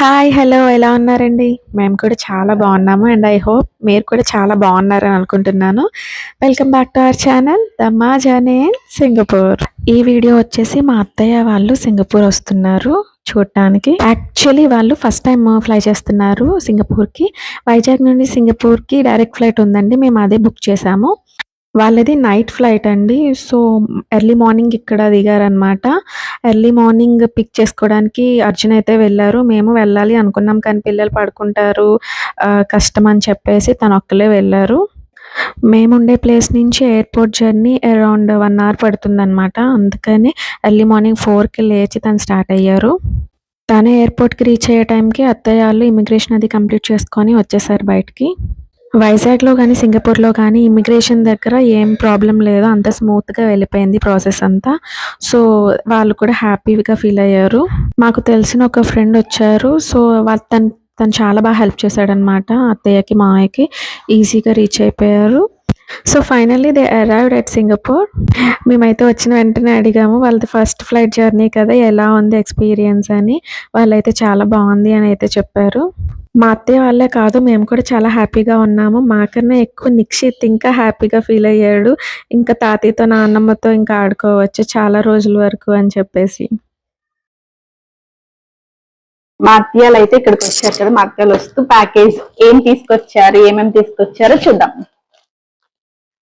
Hi hello ఎలా ఉన్నారండి? మేము కూడా చాలా బాగున్నాము. అండ్ ఐ హోప్ మీరు కూడా చాలా బాగున్నారని అనుకుంటున్నాను. Welcome back to our channel దమ్మా జానే సింగపూర్ ఈ వీడియో వచ్చేసి మా అత్తయ్య వాళ్ళు సింగపూర్ వస్తున్నారు చూడటానికి యాక్చువల్లీ వాళ్ళు ఫస్ట్ టైం ఫ్లై చేస్తున్నారు సింగపూర్కి. వైజాగ్ నుండి సింగపూర్కి డైరెక్ట్ ఫ్లైట్ ఉందండి. మేము అదే బుక్ చేసాము. వాళ్ళది నైట్ ఫ్లైట్ అండి. సో ఎర్లీ మార్నింగ్ ఇక్కడ దిగారనమాట ఎర్లీ మార్నింగ్ పిక్ చేసుకోవడానికి అర్జున్ అయితే వెళ్ళారు. మేము వెళ్ళాలి అనుకున్నాం కానీ పిల్లలు పడుకుంటారు కష్టం అని చెప్పేసి తను ఒక్కలే వెళ్ళారు. మేముండే ప్లేస్ నుంచి airport journey around one hour పడుతుందన్నమాట. అందుకని ఎర్లీ మార్నింగ్ ఫోర్కి లేచి తను స్టార్ట్ అయ్యారు. తనే ఎయిర్పోర్ట్కి రీచ్ అయ్యే టైంకి అత్తయ్య వాళ్ళు ఇమిగ్రేషన్ అది కంప్లీట్ చేసుకొని వచ్చేసారు బయటికి. వైజాగ్లో కానీ సింగపూర్లో కానీ ఇమిగ్రేషన్ దగ్గర ఏం ప్రాబ్లం లేదు అంత స్మూత్గా వెళ్ళిపోయింది ప్రాసెస్ అంతా. సో వాళ్ళు కూడా హ్యాపీగా ఫీల్ అయ్యారు. మాకు తెలిసిన ఒక ఫ్రెండ్ వచ్చారు. సో వాళ్ళు తను తను చాలా బాగా హెల్ప్ చేశాడనమాట అత్తయ్యకి మామయ్యకి. ఈజీగా రీచ్ అయిపోయారు. So finally they arrived at Singapore. మేమైతే వచ్చిన వెంటనే అడిగాము వాళ్ళది ఫస్ట్ ఫ్లైట్ జర్నీ కదా ఎలా ఉంది ఎక్స్పీరియన్స్ అని. వాళ్ళైతే చాలా బాగుంది అని అయితే చెప్పారు. మా అత్తయ్య వాళ్ళే కాదు మేము కూడా చాలా హ్యాపీగా ఉన్నాము. మాకన్నా ఎక్కువ నిక్షిత్ ఇంకా హ్యాపీగా ఫీల్ అయ్యాడు. ఇంకా తాతయ్యతో నాన్నమ్మతో ఇంకా ఆడుకోవచ్చు చాలా రోజుల వరకు అని చెప్పేసి. మా అత్తయ్యలు అయితే ఇక్కడికి వచ్చారు కదా మా అత్తయ్యలు వస్తూ ప్యాకేజ్ ఏం తీసుకొచ్చారు ఏమేమి తీసుకొచ్చారో చూద్దాం.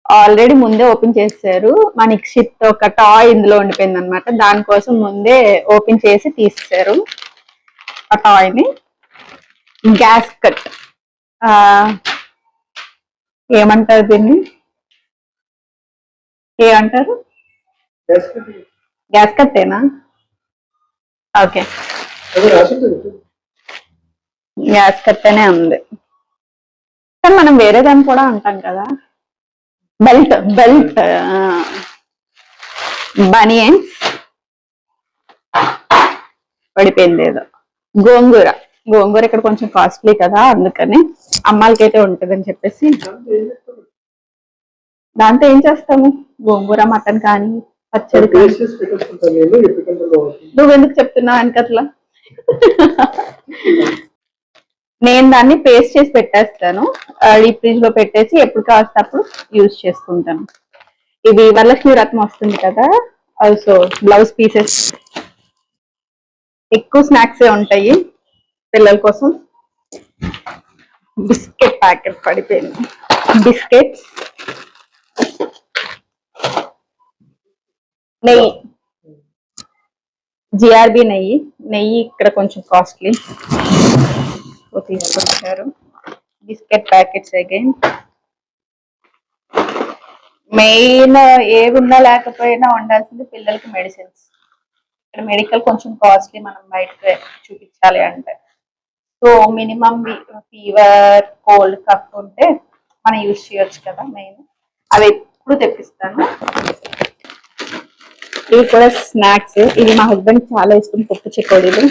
ఆల్రెడీ ముందే ఓపెన్ చేశారు. మా నిక్షిత్ ఒక టాయ్ ఇందులో ఉండిపోయింది అనమాట దానికోసం ముందే ఓపెన్ చేసి తీస్తారు ఆ టాయ్ని గ్యాస్ కట్. ఏమంటారు దీన్ని? ఏమంటారు? గ్యాస్ కట్టేనా? ఓకే. గ్యాస్ కట్టనే ఉంది. కానీ మనం వేరే దాన్ని కూడా అంటాం కదా. బెల్ట్ బెల్ట్ బనియన్ పడిపోయింది ఏదో. గోంగూర. గోంగూర ఇక్కడ కొంచెం కాస్ట్లీ కదా అందుకని అమ్మాలకైతే ఉంటుందని చెప్పేసి. దాంతో ఏం చేస్తాము? గోంగూర మటన్ కానీ పచ్చడి నువ్వు నువ్వెందుకు చెప్తున్నావు వెనకట్లా? నేను దాన్ని పేస్ట్ చేసి పెట్టేస్తాను. డీప్ ఫ్రిడ్జ్లో పెట్టేసి ఎప్పుడు కావాల్సిన అప్పుడు యూజ్ చేసుకుంటాను. ఇది వరలక్ష్మి రత్నం వస్తుంది కదా ఆల్సో బ్లౌజ్ పీసెస్ ఎక్కువ స్నాక్స్ ఉంటాయి. పిల్లల కోసం బిస్కెట్ ప్యాకెట్ పడిపోయింది. బిస్కెట్స్. నెయ్యి. జిఆర్బి నెయ్యి. నెయ్యి ఇక్కడ కొంచెం కాస్ట్లీ. తీసుకొచ్చారు. Biscuit packets again. మెయిన్ ఏవి ఉన్నా లేకపోయినా ఉండాల్సింది పిల్లలకి మెడిసిన్స్. ఇక్కడ మెడికల్ కొంచెం కాస్ట్లీ మనం బయటకు చూపించాలి అంటే. So minimum fever cold cough ఉంటే మనం యూజ్ చేయొచ్చు కదా మెయిన్. అవి ఎప్పుడు తెప్పిస్తాను. ఇవి కూడా స్నాక్స్. ఇది మా హస్బెండ్ చాలా ఇష్టం పప్పు చెకోడీలు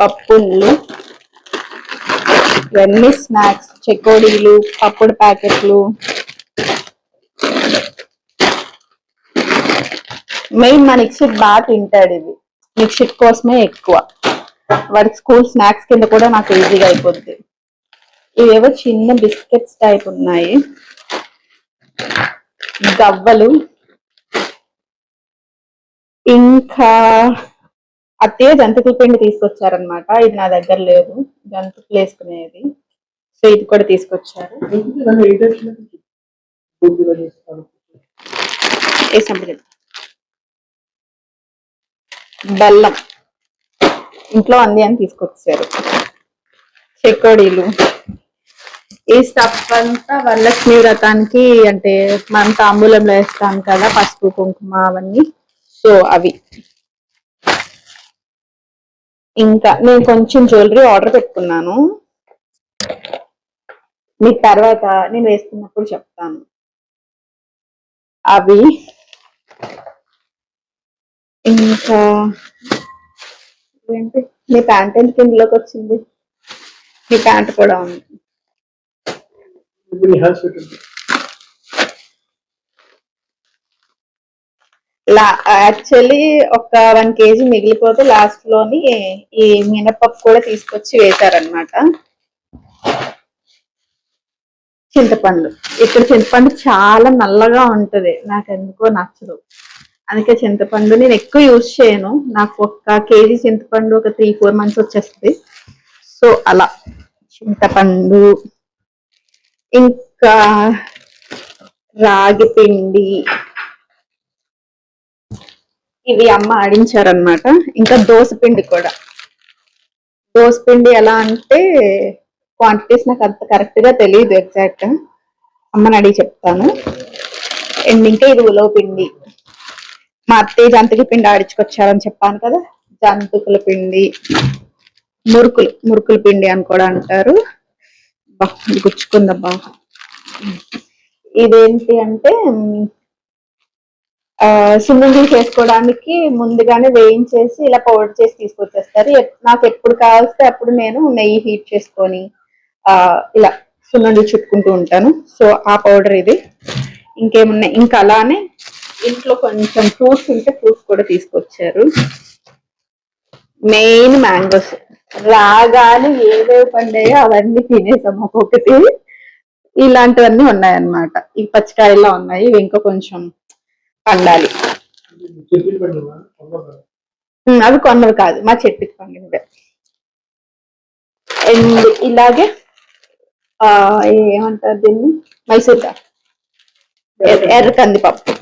పప్పులు. ఇవన్నీ స్నాక్స్ చెకోడీలు పప్పుడు ప్యాకెట్లు. మెయిన్ మా నిక్షిత్ బాగా తింటాడు ఇవి. నిక్షిత్ కోసమే ఎక్కువ. వాడికి స్కూల్ స్నాక్స్ కింద కూడా నాకు ఈజీగా అయిపోద్ది. ఇవేవో చిన్న బిస్కెట్స్ టైప్ ఉన్నాయి. గవ్వలు. ఇంకా అత్తయ్య జంతుకుల పిండి తీసుకొచ్చారనమాట ఇది నా దగ్గర లేదు. జంతుకులు వేసుకునేది. సో ఇది కూడా తీసుకొచ్చారు. బెల్లం. ఇంట్లో అంది అని తీసుకొచ్చారు. చెకోడీలు. ఈ స్టఫ్ అంతా వరలక్ష్మి వ్రతానికి అంటే మనం తాంబూలంలో వేస్తాం కదా పసుపు కుంకుమ అవన్నీ. సో అవి. ఇంకా నేను కొంచెం జ్యువెలరీ ఆర్డర్ పెట్టుకున్నాను. మీకు తర్వాత నేను వేసుకున్నప్పుడు చెప్తాను. అవి. ఇంకా మీ ప్యాంట్ ఎంత కిందలోకి వచ్చింది? మీ ప్యాంట్ కూడా ఉంది. లా యాక్చువల్లీ ఒక వన్ కేజీ మిగిలిపోతే లాస్ట్లోని ఈ మినపప్పు కూడా తీసుకొచ్చి వేశారనమాట చింతపండు. ఇక్కడ చింతపండు చాలా నల్లగా ఉంటది. నాకు ఎందుకో నచ్చదు. అందుకే చింతపండు నేను ఎక్కువ యూజ్ చేయను. నాకు ఒక కేజీ చింతపండు ఒక త్రీ ఫోర్ మంత్స్ వచ్చేస్తుంది. సో అలా. చింతపండు ఇంకా రాగి పిండి. ఇవి అమ్మ ఆడించారనమాట ఇంకా దోస పిండి కూడా. దోసపిండి ఎలా అంటే క్వాంటిటీస్ నాకు అంత కరెక్ట్గా తెలియదు ఎగ్జాక్ట్ అమ్మని అడిగి చెప్తాను. అండ్ ఇంకా ఇది ఉలవ పిండి. మా అత్తయ్య జంతికి పిండి ఆడించుకొచ్చారని చెప్పాను కదా. జంతికల పిండి మురుకులు మురుకుల పిండి అని కూడా అంటారు. బా గుచ్చుకుందబ్బా. ఇదేంటి అంటే ఆ సున్నుండలు చేసుకోవడానికి ముందుగానే వేయించేసి ఇలా పౌడర్ చేసి తీసుకొచ్చేస్తారు. నాకు ఎప్పుడు కావాల్స్తే అప్పుడు నేను నెయ్యి హీట్ చేసుకొని ఆ ఇలా సున్నుండలు చుట్టుకుంటూ ఉంటాను. సో ఆ పౌడర్ ఇది. ఇంకేమున్నాయి? ఇంకా అలానే ఇంట్లో కొంచెం ఫ్రూట్స్ ఉంటే ఫ్రూట్స్ కూడా తీసుకొచ్చారు. Main mangoes. రాగానే ఏవేవి పండాయో అవన్నీ తినేసాం ఒక్కొక్కటి. ఇలాంటివన్నీ ఉన్నాయన్నమాట. ఈ పచ్చికాయల్లో ఉన్నాయి. ఇవి ఇంకా కొంచెం పండాలి. అవి కొన్నవి కాదు. మా చెట్టుకి పండినవే. అండ్ ఇలాగే ఏమంటారు దీన్ని? మైసూర్ ఎర్ర కందిపప్పు.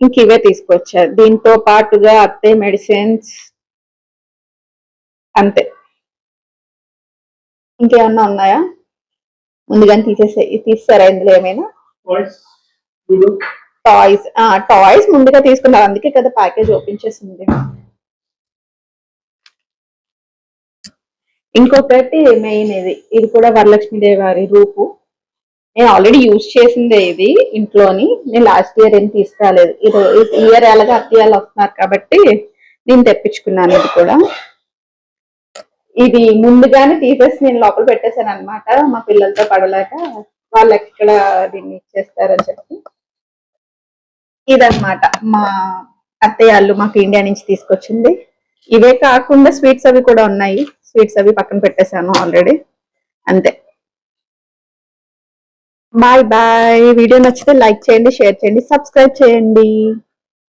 ఇంక ఇవే తీసుకొచ్చారు. దీంతో పాటుగా అత్తే మెడిసిన్స్ అంతే. ఇంకేమన్నా ఉన్నాయా? ముందుగానే తీసేసే తీస్తారా ఇందులో ఏమైనా? టాయ్స్ టాయ్స్ ముందుగా తీసుకున్నారు. అందుకే కదా ప్యాకేజ్ ఓపెన్ చేసింది. ఇంకొకటి మెయిన్ ఇది. ఇది కూడా వరలక్ష్మీదేవి వారి రూపు. నేను ఆల్రెడీ యూజ్ చేసిందే ఇది ఇంట్లోని. నేను లాస్ట్ ఇయర్ ఏం తీసుకురాలేదు. ఇది ఇయర్ ఎలాగా అత్తయ్యాలు వస్తున్నారు కాబట్టి నేను తెప్పించుకున్నాను ఇది కూడా. ఇది ముందుగానే తీసేసి నేను లోపల పెట్టేశాను అనమాట మా పిల్లలతో పడలేక వాళ్ళు ఎక్కడ దీన్ని ఇచ్చేస్తారని చెప్పి. ఇదనమాట మా అత్తయ్యాళ్ళు మాకు ఇండియా నుంచి తీసుకొచ్చింది. ఇవే కాకుండా స్వీట్స్ అవి కూడా ఉన్నాయి. స్వీట్స్ అవి పక్కన పెట్టేశాను ఆల్రెడీ అంతే. బాయ్ బాయ్ వీడియో నచ్చితే లైక్ చేయండి షేర్ చేయండి సబ్స్క్రైబ్ చేయండి.